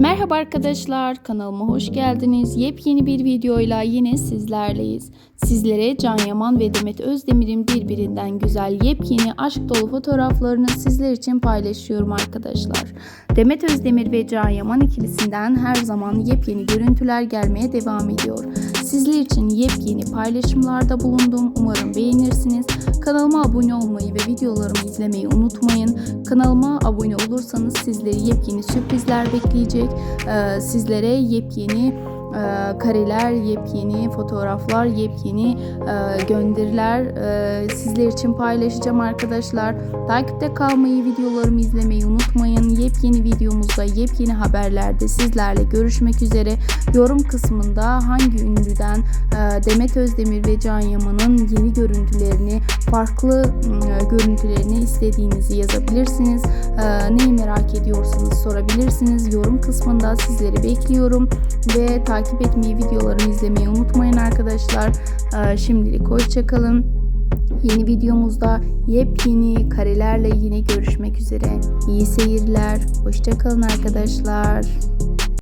Merhaba arkadaşlar, kanalıma hoş geldiniz. Yepyeni bir videoyla yine sizlerleyiz. Sizlere Can Yaman ve Demet Özdemir'in birbirinden güzel yepyeni aşk dolu fotoğraflarını sizler için paylaşıyorum arkadaşlar. Demet Özdemir ve Can Yaman ikilisinden her zaman yepyeni görüntüler gelmeye devam ediyor. Sizler için yepyeni paylaşımlarda bulundum. Umarım beğenirsiniz. Kanalıma abone olmayı ve videolarımı izlemeyi unutmayın. Kanalıma abone olursanız sizleri yepyeni sürprizler bekleyecek. Ee, sizlere yepyeni e, kareler, yepyeni fotoğraflar, yepyeni e, gönderiler e, sizler için paylaşacağım arkadaşlar. Takipte kalmayı, videolarımı izlemeyi unutmayın. Yepyeni videomuzda, yepyeni haberlerde sizlerle görüşmek üzere. Yorum kısmında hangi ünlüden Demet Özdemir ve Can Yaman'ın yeni görüntülerini, farklı e, görüntülerini istediğinizi yazabilirsiniz. Neyi merak ediyorsanız sorabilirsiniz. Yorum kısmında sizleri bekliyorum ve takip etmeyi, videolarımı izlemeyi unutmayın arkadaşlar. Şimdilik hoşçakalın. Yeni videomuzda yepyeni karelerle yine görüşmek üzere. İyi seyirler. Hoşçakalın arkadaşlar.